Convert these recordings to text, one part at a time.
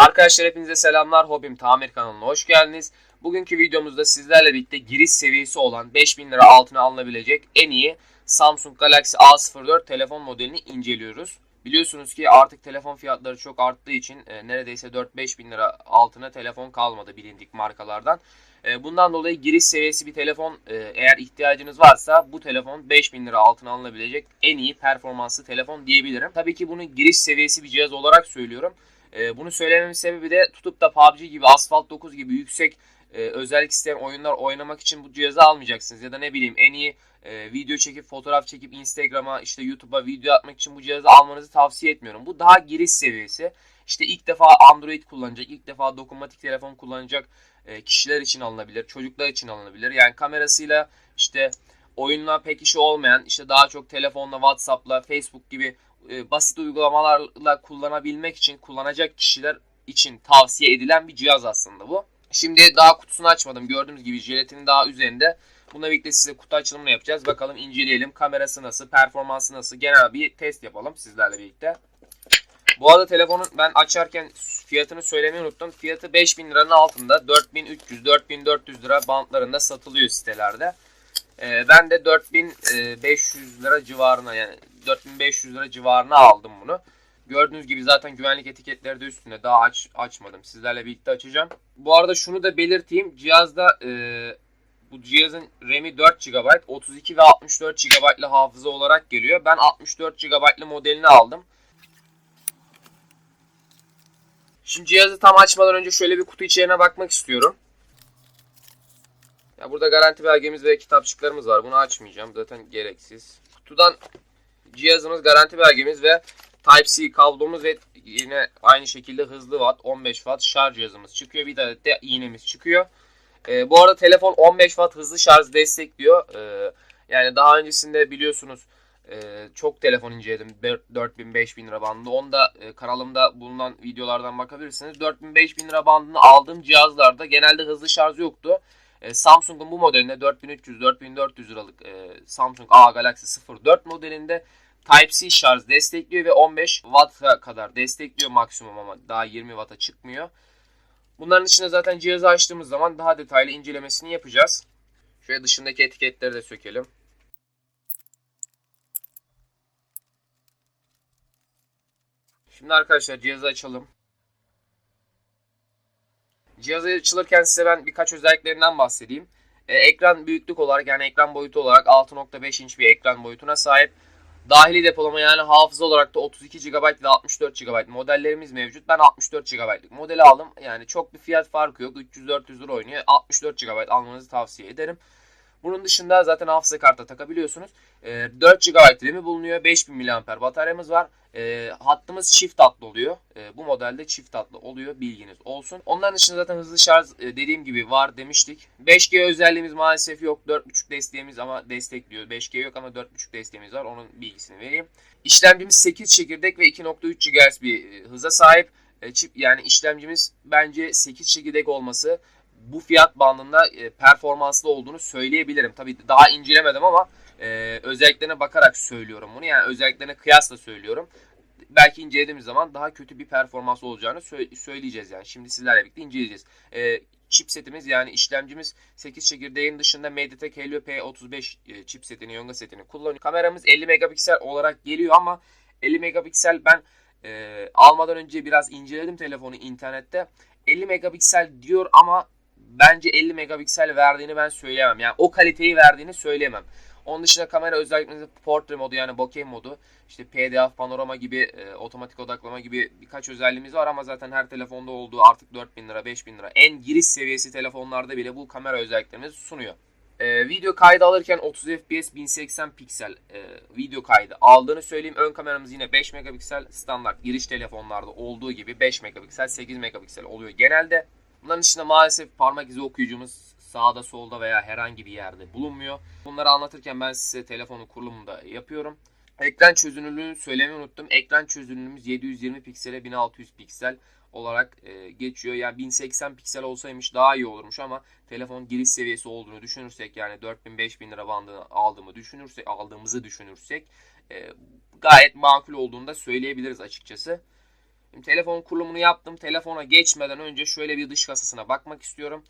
Arkadaşlar hepinize selamlar. Hobim Tamir kanalına hoş geldiniz. Bugünkü videomuzda sizlerle birlikte giriş seviyesi olan 5000 lira altına alınabilecek en iyi Samsung Galaxy A04 telefon modelini inceliyoruz. Biliyorsunuz ki artık telefon fiyatları çok arttığı için e, neredeyse 4-5 bin lira altına telefon kalmadı bilindik markalardan. E, bundan dolayı giriş seviyesi bir telefon e, eğer ihtiyacınız varsa bu telefon 5000 lira altına alınabilecek en iyi performanslı telefon diyebilirim. Tabii ki bunu giriş seviyesi bir cihaz olarak söylüyorum. E, bunu söylememin sebebi de tutup da PUBG gibi, Asphalt 9 gibi yüksek e, özellik isteyen oyunlar oynamak için bu cihazı almayacaksınız. Ya da ne bileyim en iyi e, video çekip, fotoğraf çekip Instagram'a, işte YouTube'a video atmak için bu cihazı almanızı tavsiye etmiyorum. Bu daha giriş seviyesi. İşte ilk defa Android kullanacak, ilk defa dokunmatik telefon kullanacak e, kişiler için alınabilir, çocuklar için alınabilir. Yani kamerasıyla işte oyunla pek işi olmayan, işte daha çok telefonla, WhatsApp'la, Facebook gibi e, basit uygulamalarla kullanabilmek için kullanacak kişiler için tavsiye edilen bir cihaz aslında bu. Şimdi daha kutusunu açmadım. Gördüğünüz gibi jelatinin daha üzerinde. Bununla birlikte size kutu açılımını yapacağız. Bakalım inceleyelim. Kamerası nasıl, performansı nasıl genel bir test yapalım sizlerle birlikte. Bu arada telefonun ben açarken fiyatını söylemeyi unuttum. Fiyatı 5000 liranın altında 4300-4400 lira bantlarında satılıyor sitelerde. Ee, ben de 4500 lira civarına yani 4500 lira civarına aldım bunu. Gördüğünüz gibi zaten güvenlik etiketleri de üstünde. Daha aç açmadım. Sizlerle birlikte açacağım. Bu arada şunu da belirteyim. Cihazda e, bu cihazın RAM'i 4 GB, 32 ve 64 GB'lı hafıza olarak geliyor. Ben 64 GB'lı modelini aldım. Şimdi cihazı tam açmadan önce şöyle bir kutu içeriğine bakmak istiyorum. Ya burada garanti belgemiz ve kitapçıklarımız var. Bunu açmayacağım. Zaten gereksiz. Kutudan cihazımız, garanti belgemiz ve Type-C kablomuz ve yine aynı şekilde hızlı watt 15 watt şarj cihazımız çıkıyor. Bir adet de iğnemiz çıkıyor. Ee, bu arada telefon 15 watt hızlı şarj destekliyor. Ee, yani daha öncesinde biliyorsunuz e, çok telefon inceledim 4000-5000 lira bandında. Onu da e, kanalımda bulunan videolardan bakabilirsiniz. 4000-5000 lira bandını aldığım cihazlarda genelde hızlı şarj yoktu. E, Samsung'un bu modelinde 4300-4400 liralık e, Samsung A Galaxy 04 modelinde Type-C şarj destekliyor ve 15 Watt'a kadar destekliyor maksimum ama daha 20 Watt'a çıkmıyor. Bunların içinde zaten cihazı açtığımız zaman daha detaylı incelemesini yapacağız. Şöyle dışındaki etiketleri de sökelim. Şimdi arkadaşlar cihazı açalım. Cihazı açılırken size ben birkaç özelliklerinden bahsedeyim. Ee, ekran büyüklük olarak yani ekran boyutu olarak 6.5 inç bir ekran boyutuna sahip. Dahili depolama yani hafıza olarak da 32 GB ile 64 GB modellerimiz mevcut. Ben 64 GB'lık modeli aldım. Yani çok bir fiyat farkı yok. 300-400 lira oynuyor. 64 GB almanızı tavsiye ederim. Bunun dışında zaten hafıza kartı takabiliyorsunuz. E, 4 GB RAM'i bulunuyor. 5000 mAh bataryamız var. E, hattımız çift hatlı oluyor. E, bu modelde çift hatlı oluyor. Bilginiz olsun. Onların dışında zaten hızlı şarj e, dediğim gibi var demiştik. 5G özelliğimiz maalesef yok. 4.5 desteğimiz ama destekliyor. 5G yok ama 4.5 desteğimiz var. Onun bilgisini vereyim. İşlemcimiz 8 çekirdek ve 2.3 GHz bir e, hıza sahip. E, çip yani işlemcimiz bence 8 çekirdek olması bu fiyat bandında e, performanslı olduğunu söyleyebilirim. Tabii daha incelemedim ama e, özelliklerine bakarak söylüyorum bunu. Yani özelliklerine kıyasla söylüyorum. Belki incelediğimiz zaman daha kötü bir performans olacağını sö- söyleyeceğiz yani. Şimdi sizlerle birlikte inceleyeceğiz. E, chipsetimiz yani işlemcimiz 8 çekirdeğin dışında MediaTek Helio P35 e, chipsetini, Yonga setini kullanıyor. Kameramız 50 megapiksel olarak geliyor ama 50 megapiksel ben e, almadan önce biraz inceledim telefonu internette. 50 megapiksel diyor ama bence 50 megapiksel verdiğini ben söyleyemem. Yani o kaliteyi verdiğini söyleyemem. Onun dışında kamera özelliklerinde portre modu yani bokeh modu, işte PDF, panorama gibi, e, otomatik odaklama gibi birkaç özelliğimiz var ama zaten her telefonda olduğu artık 4000 lira, 5000 lira. En giriş seviyesi telefonlarda bile bu kamera özelliklerimizi sunuyor. E, video kaydı alırken 30 fps 1080 piksel e, video kaydı aldığını söyleyeyim. Ön kameramız yine 5 megapiksel standart giriş telefonlarda olduğu gibi 5 megapiksel 8 megapiksel oluyor genelde. Bunların dışında maalesef parmak izi okuyucumuz sağda solda veya herhangi bir yerde bulunmuyor. Bunları anlatırken ben size telefonun kurulumunu da yapıyorum. Ekran çözünürlüğünü söylemeyi unuttum. Ekran çözünürlüğümüz 720 piksele 1600 piksel olarak e, geçiyor. Yani 1080 piksel olsaymış daha iyi olurmuş ama telefon giriş seviyesi olduğunu düşünürsek yani 4000-5000 lira bandını aldığımı düşünürsek aldığımızı düşünürsek e, gayet makul olduğunu da söyleyebiliriz açıkçası. Şimdi telefon kurulumunu yaptım. Telefona geçmeden önce şöyle bir dış kasasına bakmak istiyorum.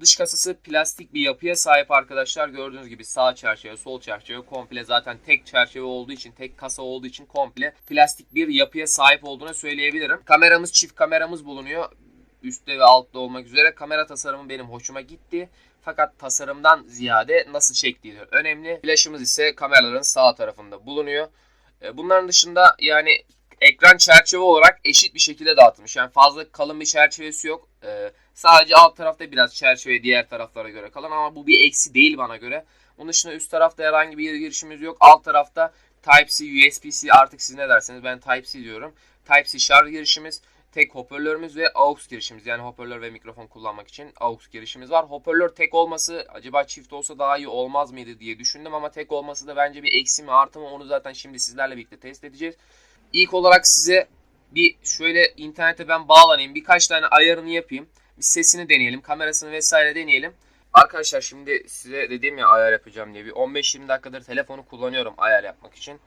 Dış kasası plastik bir yapıya sahip arkadaşlar. Gördüğünüz gibi sağ çerçeve, sol çerçeve komple zaten tek çerçeve olduğu için, tek kasa olduğu için komple plastik bir yapıya sahip olduğunu söyleyebilirim. Kameramız çift kameramız bulunuyor. Üstte ve altta olmak üzere. Kamera tasarımı benim hoşuma gitti. Fakat tasarımdan ziyade nasıl çektiği önemli. Flaşımız ise kameraların sağ tarafında bulunuyor. E, Bunların dışında yani ekran çerçeve olarak eşit bir şekilde dağıtılmış. Yani fazla kalın bir çerçevesi yok. Ee, sadece alt tarafta biraz çerçeve diğer taraflara göre kalın ama bu bir eksi değil bana göre. Onun dışında üst tarafta herhangi bir girişimiz yok. Alt tarafta Type-C, USB-C artık siz ne derseniz ben Type-C diyorum. Type-C şarj girişimiz, tek hoparlörümüz ve AUX girişimiz. Yani hoparlör ve mikrofon kullanmak için AUX girişimiz var. Hoparlör tek olması acaba çift olsa daha iyi olmaz mıydı diye düşündüm ama tek olması da bence bir eksi mi artı mı onu zaten şimdi sizlerle birlikte test edeceğiz. İlk olarak size bir şöyle internete ben bağlanayım. Birkaç tane ayarını yapayım. Bir sesini deneyelim. Kamerasını vesaire deneyelim. Arkadaşlar şimdi size dediğim ya ayar yapacağım diye bir 15-20 dakikadır telefonu kullanıyorum ayar yapmak için.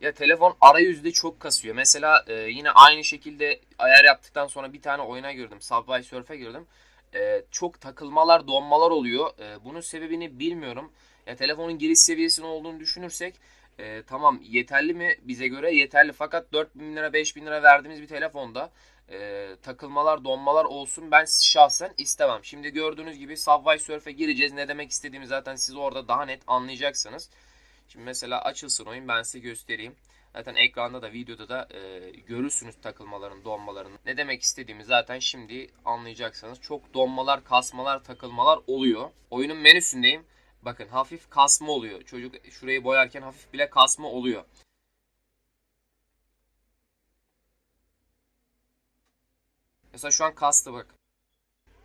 Ya telefon arayüzde çok kasıyor. Mesela e, yine aynı şekilde ayar yaptıktan sonra bir tane oyuna girdim. Subway Surf'e girdim. E, çok takılmalar, donmalar oluyor. E, bunun sebebini bilmiyorum. Ya telefonun giriş seviyesinin olduğunu düşünürsek e, tamam yeterli mi? Bize göre yeterli. Fakat 4000 lira 5000 lira verdiğimiz bir telefonda e, takılmalar donmalar olsun ben şahsen istemem. Şimdi gördüğünüz gibi Subway Surf'e gireceğiz. Ne demek istediğimi zaten siz orada daha net anlayacaksınız. Şimdi mesela açılsın oyun ben size göstereyim. Zaten ekranda da videoda da e, görürsünüz takılmaların, donmaların. Ne demek istediğimi zaten şimdi anlayacaksınız. Çok donmalar, kasmalar, takılmalar oluyor. Oyunun menüsündeyim. Bakın hafif kasma oluyor. Çocuk şurayı boyarken hafif bile kasma oluyor. Mesela şu an kastı bak.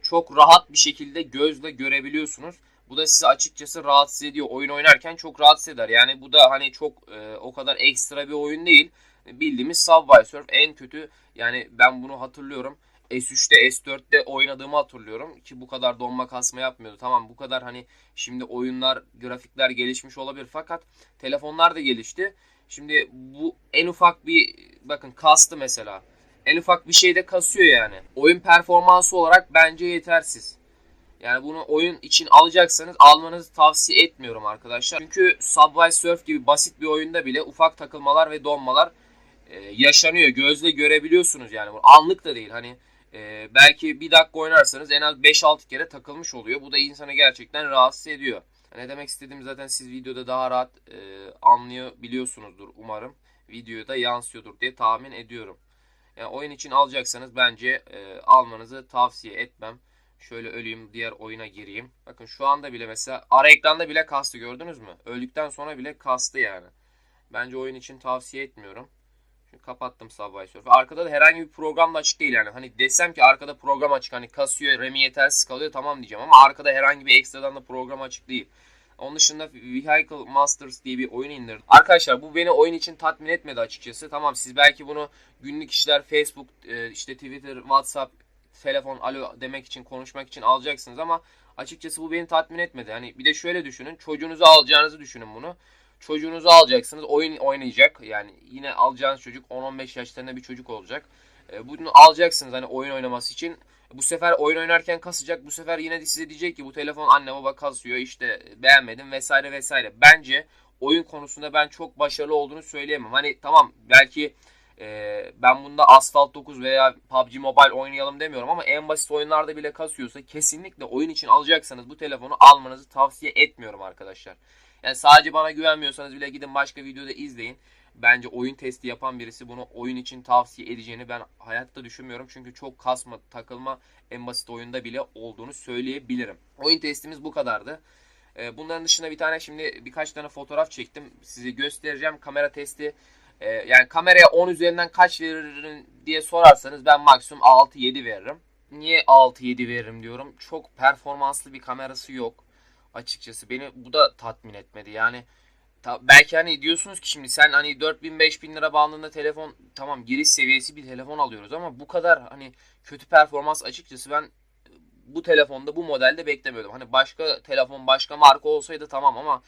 Çok rahat bir şekilde gözle görebiliyorsunuz. Bu da sizi açıkçası rahatsız ediyor. Oyun oynarken çok rahatsız eder. Yani bu da hani çok e, o kadar ekstra bir oyun değil. Bildiğimiz Subway Surf en kötü. Yani ben bunu hatırlıyorum. S3'te S4'te oynadığımı hatırlıyorum ki bu kadar donma kasma yapmıyordu. Tamam bu kadar hani şimdi oyunlar grafikler gelişmiş olabilir fakat telefonlar da gelişti. Şimdi bu en ufak bir bakın kastı mesela. En ufak bir şeyde kasıyor yani. Oyun performansı olarak bence yetersiz. Yani bunu oyun için alacaksanız almanızı tavsiye etmiyorum arkadaşlar. Çünkü Subway Surf gibi basit bir oyunda bile ufak takılmalar ve donmalar e, yaşanıyor. Gözle görebiliyorsunuz yani. Anlık da değil. Hani e, belki bir dakika oynarsanız en az 5-6 kere takılmış oluyor. Bu da insanı gerçekten rahatsız ediyor. Ne demek istediğimi zaten siz videoda daha rahat e, anlayabiliyorsunuzdur umarım. Videoda yansıyordur diye tahmin ediyorum. Yani oyun için alacaksanız bence e, almanızı tavsiye etmem. Şöyle öleyim diğer oyuna gireyim. Bakın şu anda bile mesela ara ekranda bile kastı gördünüz mü? Öldükten sonra bile kastı yani. Bence oyun için tavsiye etmiyorum. Şimdi kapattım Subway Surf'ü. Arkada da herhangi bir program da açık değil yani. Hani desem ki arkada program açık hani kasıyor, RAM'i yetersiz kalıyor tamam diyeceğim ama arkada herhangi bir ekstradan da program açık değil. Onun dışında Vehicle Masters diye bir oyun indirdim. Arkadaşlar bu beni oyun için tatmin etmedi açıkçası. Tamam siz belki bunu günlük işler Facebook, e, işte Twitter, WhatsApp, telefon, alo demek için, konuşmak için alacaksınız ama açıkçası bu beni tatmin etmedi. Hani bir de şöyle düşünün. Çocuğunuzu alacağınızı düşünün bunu. Çocuğunuzu alacaksınız. Oyun oynayacak. Yani yine alacağınız çocuk 10-15 yaşlarında bir çocuk olacak. E, bunu alacaksınız hani oyun oynaması için. Bu sefer oyun oynarken kasacak. Bu sefer yine de size diyecek ki bu telefon anne baba kasıyor işte beğenmedim vesaire vesaire. Bence oyun konusunda ben çok başarılı olduğunu söyleyemem. Hani tamam belki e, ben bunda Asphalt 9 veya PUBG Mobile oynayalım demiyorum ama en basit oyunlarda bile kasıyorsa kesinlikle oyun için alacaksanız bu telefonu almanızı tavsiye etmiyorum arkadaşlar. Yani sadece bana güvenmiyorsanız bile gidin başka videoda izleyin. Bence oyun testi yapan birisi bunu oyun için tavsiye edeceğini ben hayatta düşünmüyorum. Çünkü çok kasma, takılma en basit oyunda bile olduğunu söyleyebilirim. Oyun testimiz bu kadardı. Ee, bunların dışında bir tane şimdi birkaç tane fotoğraf çektim. Size göstereceğim kamera testi. Ee, yani kameraya 10 üzerinden kaç veririm diye sorarsanız ben maksimum 6-7 veririm. Niye 6-7 veririm diyorum. Çok performanslı bir kamerası yok. Açıkçası beni bu da tatmin etmedi. Yani Ta, belki hani diyorsunuz ki şimdi sen hani 4000 5000 lira bandında telefon tamam giriş seviyesi bir telefon alıyoruz ama bu kadar hani kötü performans açıkçası ben bu telefonda bu modelde beklemiyordum. Hani başka telefon başka marka olsaydı tamam ama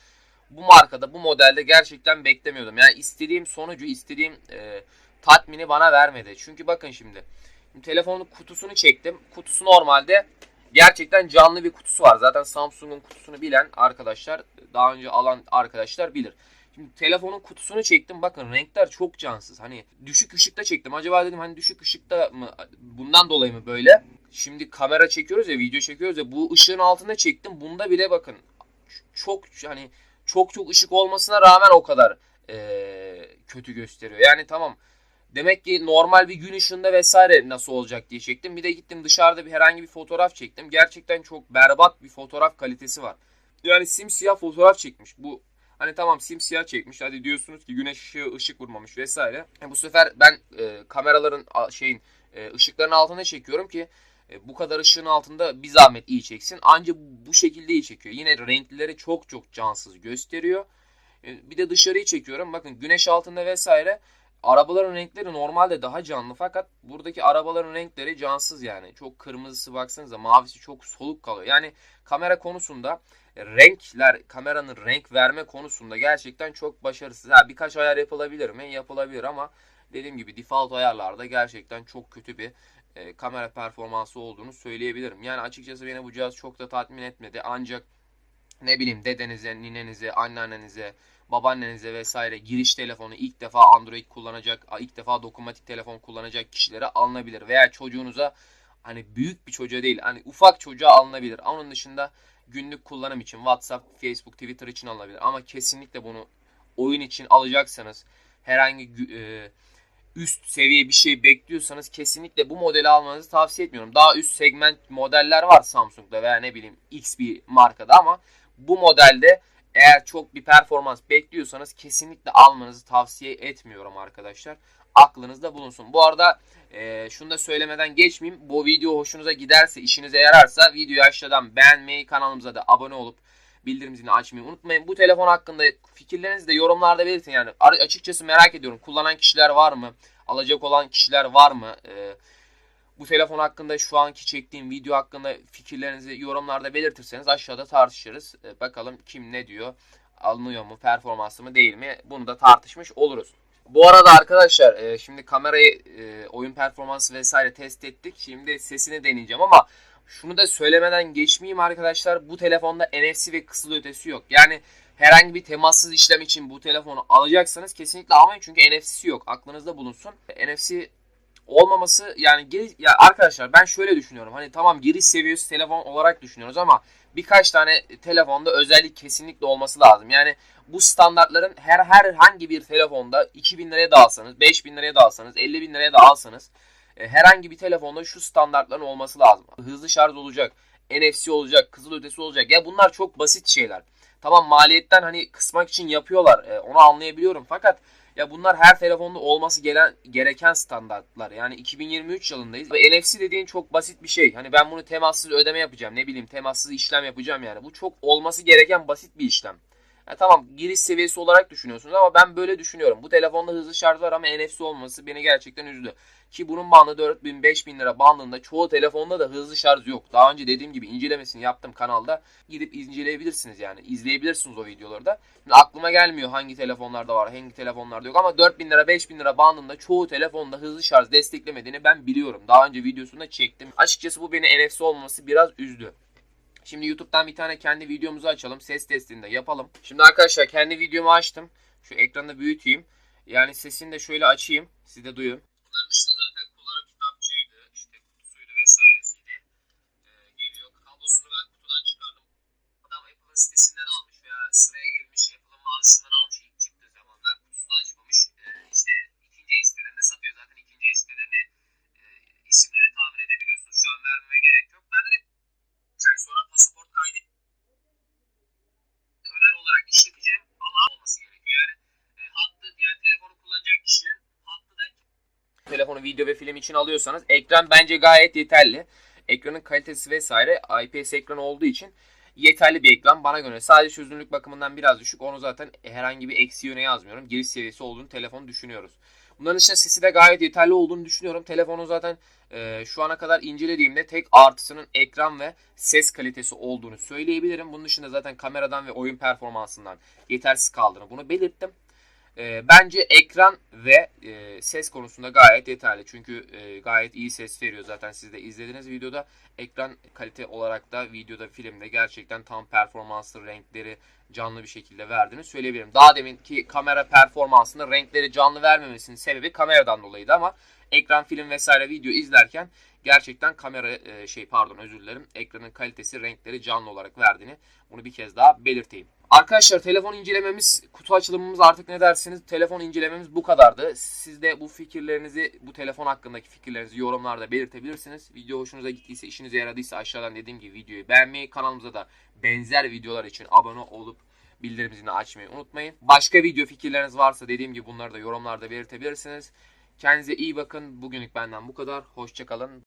bu markada bu modelde gerçekten beklemiyordum. Yani istediğim sonucu istediğim e, tatmini bana vermedi. Çünkü bakın şimdi. şimdi telefonun kutusunu çektim. Kutusu normalde gerçekten canlı bir kutusu var. Zaten Samsung'un kutusunu bilen arkadaşlar, daha önce alan arkadaşlar bilir. Şimdi telefonun kutusunu çektim. Bakın renkler çok cansız. Hani düşük ışıkta çektim. Acaba dedim hani düşük ışıkta mı bundan dolayı mı böyle? Şimdi kamera çekiyoruz ya, video çekiyoruz ya bu ışığın altında çektim. Bunda bile bakın çok hani çok çok ışık olmasına rağmen o kadar ee, kötü gösteriyor. Yani tamam Demek ki normal bir gün ışığında vesaire nasıl olacak diye çektim. Bir de gittim dışarıda bir herhangi bir fotoğraf çektim. Gerçekten çok berbat bir fotoğraf kalitesi var. Yani simsiyah fotoğraf çekmiş. Bu hani tamam simsiyah çekmiş. Hadi diyorsunuz ki güneş ışığı ışık vurmamış vesaire. E bu sefer ben e, kameraların şeyin e, ışıkların altına çekiyorum ki e, bu kadar ışığın altında bir zahmet iyi çeksin. Ancak bu şekilde iyi çekiyor. Yine renkleri çok çok cansız gösteriyor. E, bir de dışarıyı çekiyorum. Bakın güneş altında vesaire Arabaların renkleri normalde daha canlı fakat buradaki arabaların renkleri cansız yani. Çok kırmızısı baksanıza mavisi çok soluk kalıyor. Yani kamera konusunda renkler, kameranın renk verme konusunda gerçekten çok başarısız. Ha, birkaç ayar yapılabilir mi? Yapılabilir ama dediğim gibi default ayarlarda gerçekten çok kötü bir e, kamera performansı olduğunu söyleyebilirim. Yani açıkçası beni bu cihaz çok da tatmin etmedi. Ancak ne bileyim dedenize, ninenize, anneannenize, babaannenize vesaire giriş telefonu ilk defa Android kullanacak, ilk defa dokunmatik telefon kullanacak kişilere alınabilir. Veya çocuğunuza hani büyük bir çocuğa değil hani ufak çocuğa alınabilir. Onun dışında günlük kullanım için WhatsApp, Facebook, Twitter için alınabilir. Ama kesinlikle bunu oyun için alacaksanız herhangi e, üst seviye bir şey bekliyorsanız kesinlikle bu modeli almanızı tavsiye etmiyorum. Daha üst segment modeller var Samsung'da veya ne bileyim X bir markada ama bu modelde eğer çok bir performans bekliyorsanız kesinlikle almanızı tavsiye etmiyorum arkadaşlar. Aklınızda bulunsun. Bu arada e, şunu da söylemeden geçmeyeyim. Bu video hoşunuza giderse, işinize yararsa videoyu aşağıdan beğenmeyi, kanalımıza da abone olup bildirim zilini açmayı unutmayın. Bu telefon hakkında fikirlerinizi de yorumlarda belirtin. Yani açıkçası merak ediyorum. Kullanan kişiler var mı? Alacak olan kişiler var mı? Ee, bu telefon hakkında şu anki çektiğim video hakkında fikirlerinizi yorumlarda belirtirseniz aşağıda tartışırız. Ee, bakalım kim ne diyor? Alınıyor mu? Performanslı mı değil mi? Bunu da tartışmış oluruz. Bu arada arkadaşlar e, şimdi kamerayı e, oyun performansı vesaire test ettik. Şimdi sesini deneyeceğim ama şunu da söylemeden geçmeyeyim arkadaşlar. Bu telefonda NFC ve kısıl ötesi yok. Yani herhangi bir temassız işlem için bu telefonu alacaksanız kesinlikle almayın. Çünkü NFC'si yok. Aklınızda bulunsun. NFC olmaması yani geri, ya arkadaşlar ben şöyle düşünüyorum. Hani tamam giriş seviyesi telefon olarak düşünüyoruz ama birkaç tane telefonda özellik kesinlikle olması lazım. Yani bu standartların her herhangi bir telefonda 2000 liraya da alsanız, 5000 liraya da alsanız, 50 bin liraya da alsanız e, herhangi bir telefonda şu standartların olması lazım. Hızlı şarj olacak, NFC olacak, kızıl ötesi olacak. Ya bunlar çok basit şeyler. Tamam maliyetten hani kısmak için yapıyorlar. E, onu anlayabiliyorum. Fakat ya bunlar her telefonda olması gelen gereken standartlar. Yani 2023 yılındayız ve NFC dediğin çok basit bir şey. Hani ben bunu temassız ödeme yapacağım. Ne bileyim temassız işlem yapacağım yani. Bu çok olması gereken basit bir işlem. Ya tamam giriş seviyesi olarak düşünüyorsunuz ama ben böyle düşünüyorum. Bu telefonda hızlı şarj var ama NFC olması beni gerçekten üzdü. Ki bunun bandı 4000 5000 lira bandında çoğu telefonda da hızlı şarj yok. Daha önce dediğim gibi incelemesini yaptım kanalda. Gidip inceleyebilirsiniz yani. izleyebilirsiniz o videoları da. Şimdi aklıma gelmiyor hangi telefonlarda var, hangi telefonlarda yok ama 4000 lira 5000 lira bandında çoğu telefonda hızlı şarj desteklemediğini ben biliyorum. Daha önce videosunda çektim. Açıkçası bu beni NFC olması biraz üzdü. Şimdi YouTube'dan bir tane kendi videomuzu açalım. Ses testini yapalım. Şimdi arkadaşlar kendi videomu açtım. Şu ekranı büyüteyim. Yani sesini de şöyle açayım. Siz de duyun. Bunların dışında zaten kullanım kitapçığıydı. işte kutusuydu vesairesiydi. Ee, geliyor. Kablosunu ben kutudan çıkardım. Adam Apple'ın sitesinden almış veya sıraya girmiş Apple'ın mağazasından almış ilk çıktığı zamanlar. Kutusunu açmamış. Ee, işte ikinci sitelerinde satıyor. Zaten ikinci sitelerini e, isimleri tahmin edebiliyorsunuz. Şu an vermeme gerek yok. Ben de ay sonra pasaport kaydı öner olarak işleteceğim ama olması gerekiyor. Yani e, hattı yani telefonu kullanacak kişinin hattı da telefonu video ve film için alıyorsanız ekran bence gayet yeterli. Ekranın kalitesi vesaire IPS ekran olduğu için yeterli bir ekran bana göre. Sadece çözünürlük bakımından biraz düşük. Onu zaten herhangi bir eksi yöne yazmıyorum. Giriş seviyesi olduğunu telefonu düşünüyoruz. Bunların dışında sesi de gayet yeterli olduğunu düşünüyorum. Telefonu zaten e, şu ana kadar incelediğimde tek artısının ekran ve ses kalitesi olduğunu söyleyebilirim. Bunun dışında zaten kameradan ve oyun performansından yetersiz kaldığını bunu belirttim. E, bence ekran ve e, ses konusunda gayet yeterli. Çünkü e, gayet iyi ses veriyor zaten siz de izlediğiniz videoda. Ekran kalite olarak da videoda filmde gerçekten tam performanslı renkleri canlı bir şekilde verdiğini söyleyebilirim. Daha deminki kamera performansında renkleri canlı vermemesinin sebebi kameradan dolayıydı ama ekran film vesaire video izlerken gerçekten kamera e, şey pardon özür dilerim ekranın kalitesi renkleri canlı olarak verdiğini bunu bir kez daha belirteyim. Arkadaşlar telefon incelememiz kutu açılımımız artık ne dersiniz telefon incelememiz bu kadardı. Siz de bu fikirlerinizi bu telefon hakkındaki fikirlerinizi yorumlarda belirtebilirsiniz. Video hoşunuza gittiyse işinize yaradıysa aşağıdan dediğim gibi videoyu beğenmeyi kanalımıza da benzer videolar için abone olup bildirim açmayı unutmayın. Başka video fikirleriniz varsa dediğim gibi bunları da yorumlarda belirtebilirsiniz. Kendinize iyi bakın. Bugünlük benden bu kadar. Hoşçakalın.